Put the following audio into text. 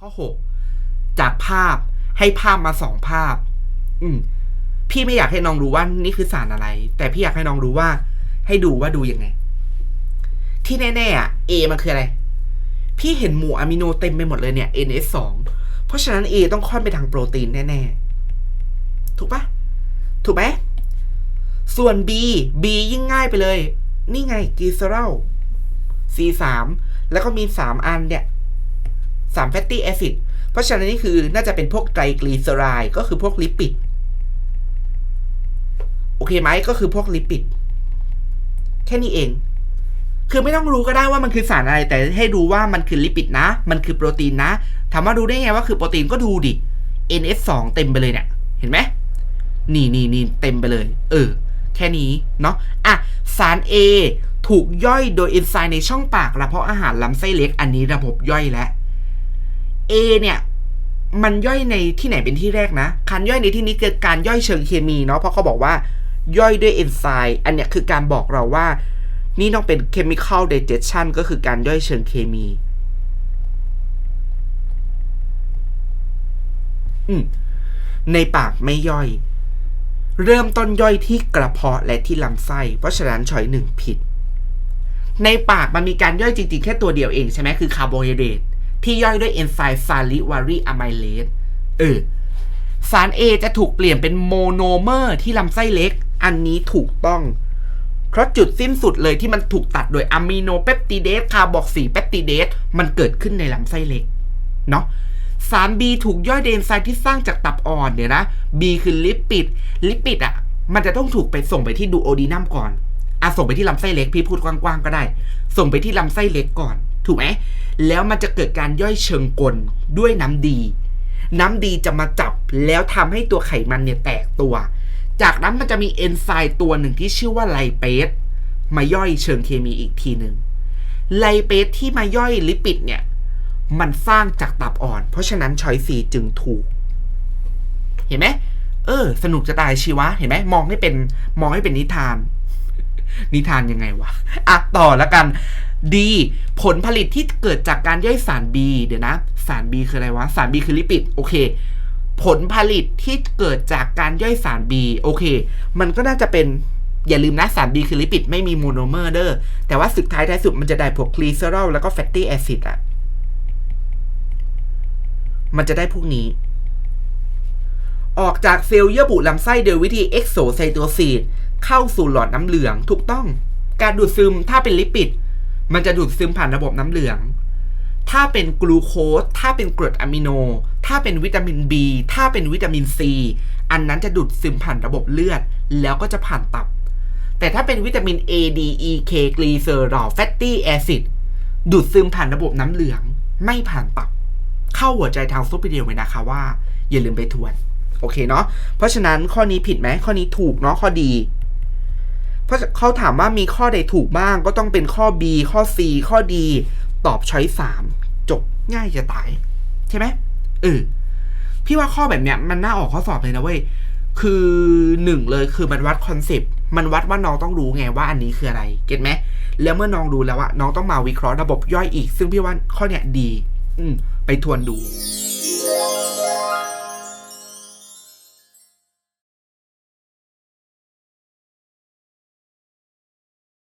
ข้อ 6 จากภาพให้ภาพมาสองภาพ อืมพี่ไม่อยากให้น้องรู้ว่านี่คือสารอะไร แต่พี่อยากให้น้องรู้ว่า ให้ดูว่าดูยังไง ที่แน่ๆอะ A มันคืออะไร พี่เห็นหมู่อะมิโนเต็มไปหมดเลยเนี่ย NS2 เพราะฉะนั้น A ต้องค่อนไปทางโปรตีนแน่ๆ ถูกปะถูกไหม ส่วน B B ยิ่งง่ายไปเลย นี่ไงกีเซอรัล C3 แล้วก็มี 3 อันเนี่ย3 fatty acid เพราะฉะนั้นนี่คือน่าจะเป็นพวกไตรกลีเซอไรด์ก็คือพวกลิปิด โอเคไหมก็คือพวกลิปิด แค่นี้เอง คือไม่ต้องรู้ก็ได้ว่ามันคือสารอะไร แต่ให้ดูว่ามันคือลิปิดนะ มันคือโปรตีนนะถามว่าดูได้ไงว่าคือโปรตีนก็ดูดิ NS2 เต็มไปเลยเนี่ย เห็นไหมนี่นี่นี่เต็มไปเลย เออ แค่นี้เนาะอะสาร A ถูกย่อยโดยเอนไซม์ในช่องปากกระเพาะอาหารลำไส้เล็กอันนี้ระบบย่อยแล้ว A เนี่ยมันย่อยในที่ไหนเป็นที่แรกนะการย่อยในที่นี้คือการย่อยเชิงเคมีเนาะเพราะเขาบอกว่าย่อยด้วยเอนไซม์อันเนี้ยคือการบอกเราว่า นี่ต้องเป็น chemical digestion ก็คือการย่อยเชิงเคมีอืมในปากไม่ย่อย เริ่มต้นย่อยที่กระเพาะและที่ลำไส้ เพราะฉะนั้นช้อยหนึ่งผิด ในปากมันมีการย่อยจริงๆ แค่ตัวเดียวเองใช่ไหมคือคาร์โบไฮเดรตที่ย่อยด้วยเอนไซม์ซาลิวารีอะไมเลสเออสาร A จะถูกเปลี่ยนเป็นโมโนเมอร์ที่ลำไส้เล็ก อันนี้ถูกต้อง เพราะจุดสิ้นสุดเลยที่มันถูกตัดโดยอะมิโนเปปติเดสคาร์บอกซีเปปติเดสมันเกิดขึ้นในลำไส้เล็ก เนาะ สาร B ถูกย่อยโดยเอนไซม์ที่สร้างจากตับอ่อนเนี่ยนะ B คือลิปิด ลิปิดอะ มันจะต้องถูกไปส่งไปที่ดูโอดีนัมก่อนอะส่งไปที่ลำไส้เล็กพี่พูดกว้างๆก็ได้ ส่งไปที่ลำไส้เล็กก่อน ถูกไหมแล้วมันจะเกิดการย่อยเชิงกลด้วยน้ำดี น้ำดีจะมาจับแล้วทำให้ตัวไขมันเนี่ยแตกตัว จากนั้นมันจะมีเอนไซม์ตัวหนึ่งที่ชื่อว่าไลเปสมาย่อยเชิงเคมีอีกทีหนึ่งไลเปสที่มาย่อยลิปิดเนี่ย มันสร้างจากตับอ่อน เพราะฉะนั้นช้อยซีจึงถูก เห็นไหมเออ สนุกจะตายชีวะ เห็นไหมมองให้เป็นมองให้เป็นนิทาน นิทานยังไงวะอะต่อแล้วกัน D ผลผลิตที่เกิดจากการย่อยสาร B เดี๋ยวนะ สาร B คืออะไรวะ สาร B คือลิปิด โอเค ผลผลิตที่เกิดจากการย่อยสาร B โอเค มันก็น่าจะเป็นอย่าลืมนะสาร B คือลิปิดไม่มีโมโนเมอร์เด้อแต่ว่าสุดท้ายท้ายสุดมันจะได้พวกคลีเซอรอลแล้วก็แฟตตี้แอซิดอะ มันจะได้พวกนี้ ออกจากเซลล์เยื่อบุลำไส้โดยวิธีเอ็กโซไซโตซีดเข้าสู่หลอดน้ำเหลืองถูกต้อง การดูดซึมถ้าเป็นลิปิด มันจะดูดซึมผ่านระบบน้ำเหลือง ถ้าเป็นกลูโคสถ้าเป็นกรดอะมิโน ถ้าเป็นวิตามิน B ถ้าเป็นวิตามิน C อันนั้นจะดูดซึมผ่านระบบเลือด แล้วก็จะผ่านตับ แต่ถ้าเป็นวิตามิน A D E K กลีเซอรอลแฟตตี้แอซิดดูดซึมผ่านระบบน้ำเหลือง ไม่ผ่านตับ เข้าหัวใจทางซุปเปอร์เดียวไว้นะคะว่า อย่าลืมไปทวน โอเคเนาะเพราะฉะนั้นข้อนี้ผิดไหมข้อนี้ถูกเนาะข้อดี เพราะเขาถามว่ามีข้อใดถูกบ้าง ก็ต้องเป็นข้อ B ข้อ C ข้อ D ตอบช้อยสามจบง่ายจะตาย ใช่ไหมเออพี่ว่าข้อแบบเนี้ยมันน่าออกข้อสอบเลยนะเว้ยคือหนึ่งเลยคือมันวัดคอนเซปต์มันวัดว่าน้องต้องรู้ไงว่าอันนี้คืออะไร เก็ตไหมแล้วเมื่อน้องรู้แล้วอะน้องต้องมาวิเคราะห์ระบบย่อยอีก ซึ่งพี่ว่าข้อเนี้ยดี ไปทวนดู